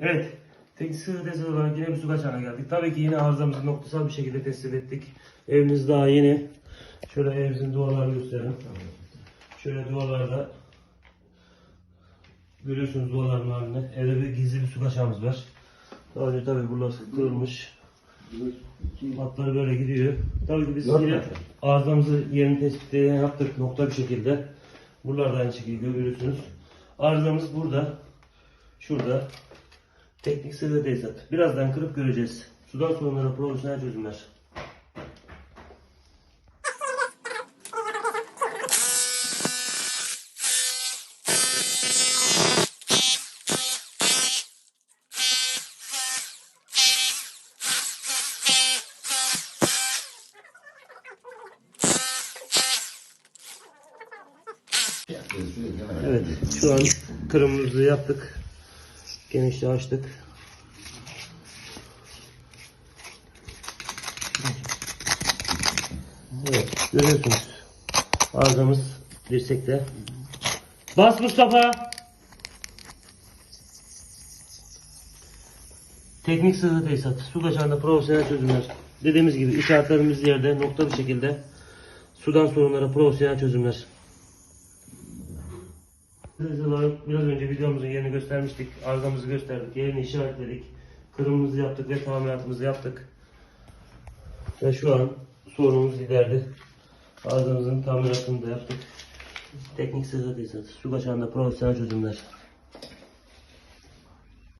Evet. Teknik sıkıntı olarak yine bir su kaçağına geldik. Tabii ki yine arızamızı noktasal bir şekilde teslim ettik. Evimiz daha yeni. Şöyle evimizin duvarlarını gösterelim. Şöyle duvarlarda görüyorsunuz duvarların halini. Evde bir gizli bir su kaçağımız var. Daha önce tabii burası kırılmış. Hatları böyle gidiyor. Tabii ki biz yine arızamızı yerini tespitini yaptık nokta bir şekilde. Buralarda aynı şekilde görüyorsunuz. Arızamız burada. Şurada. Teknik sırrı tesisat. Birazdan kırıp göreceğiz. Sudan sorunlara profesyonel çözümler. Evet, şu an kırımımızı yaptık. Genişliği açtık. Evet, görüyorsunuz. Arızamız dirsekte. Bas Mustafa! Teknik sığır tesisat. Su kaçağında profesyonel çözümler. Dediğimiz gibi işaretlerimiz yerde nokta bir şekilde sudan sorunlara profesyonel çözümler. Biraz önce videomuzun yerini göstermiştik. Arızamızı gösterdik. Yerini işaretledik. Kırımımızı yaptık ve tamiratımızı yaptık. Ve şu an sorunumuz giderdi. Arızamızın tamiratını da yaptık. Teknik sığır tesisat. Su kaçağında profesyonel çözümler.